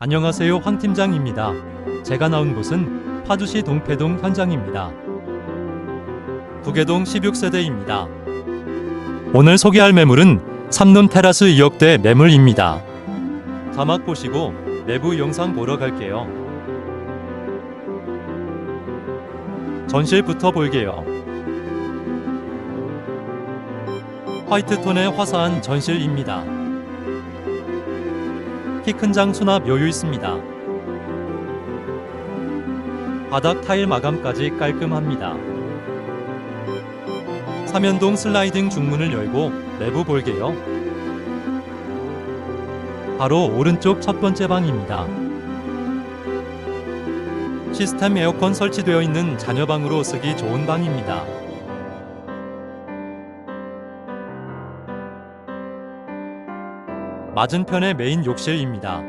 안녕하세요 황 팀장입니다. 제가 나온 곳은 파주시 동패동 현장입니다. 부계동 16세대입니다. 오늘 소개할 매물은 삼룸 테라스 2억대 매물입니다. 자막 보시고 내부 영상 보러 갈게요. 전실부터 볼게요. 화이트 톤의 화사한 전실입니다. 키 큰 장 수납 여유 있습니다. 바닥 타일 마감까지 깔끔합니다. 삼연동 슬라이딩 중문을 열고 내부 볼게요. 바로 오른쪽 첫 번째 방입니다. 시스템 에어컨 설치되어 있는 자녀방으로 쓰기 좋은 방입니다. 맞은편의 메인 욕실입니다.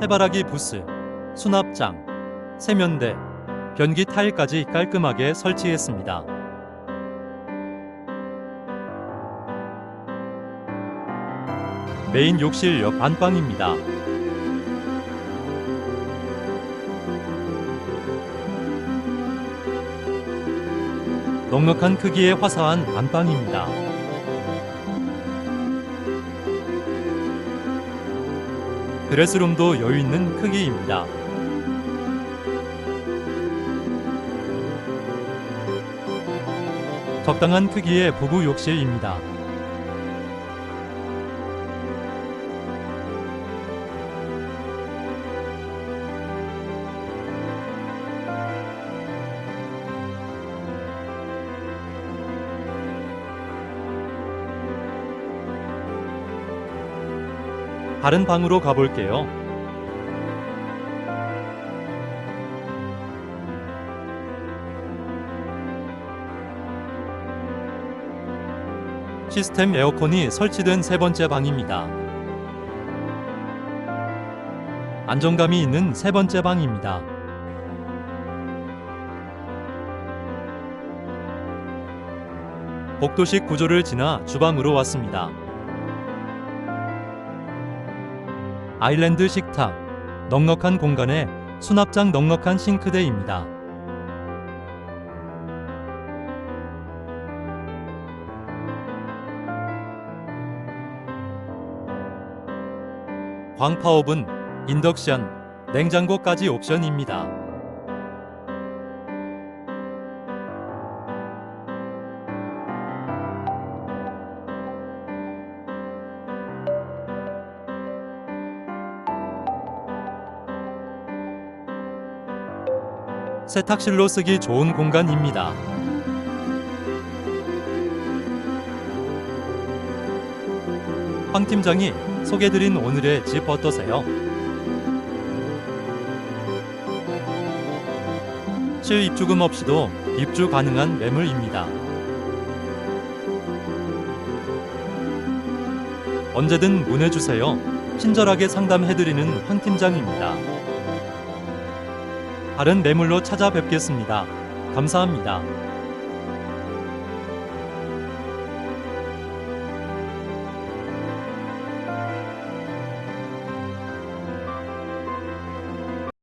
해바라기 부스, 수납장, 세면대, 변기 타일까지 깔끔하게 설치했습니다. 메인 욕실 옆 안방입니다. 넉넉한 크기의 화사한 안방입니다. 드레스룸도 여유 있는 크기입니다. 적당한 크기의 부부 욕실입니다. 다른 방으로 가볼게요. 시스템 에어컨이 설치된 세 번째 방입니다. 안정감이 있는 세 번째 방입니다. 복도식 구조를 지나 주방으로 왔습니다. 아일랜드 식탁, 넉넉한 공간에 수납장 넉넉한 싱크대입니다. 광파오븐, 인덕션, 냉장고까지 옵션입니다. 세탁실로 쓰기 좋은 공간입니다. 황 팀장이 소개드린 오늘의 집 어떠세요? 실입주금 없이도 입주 가능한 매물입니다. 언제든 문의주세요. 친절하게 상담해드리는 황 팀장입니다. 다른 매물로 찾아뵙겠습니다. 감사합니다.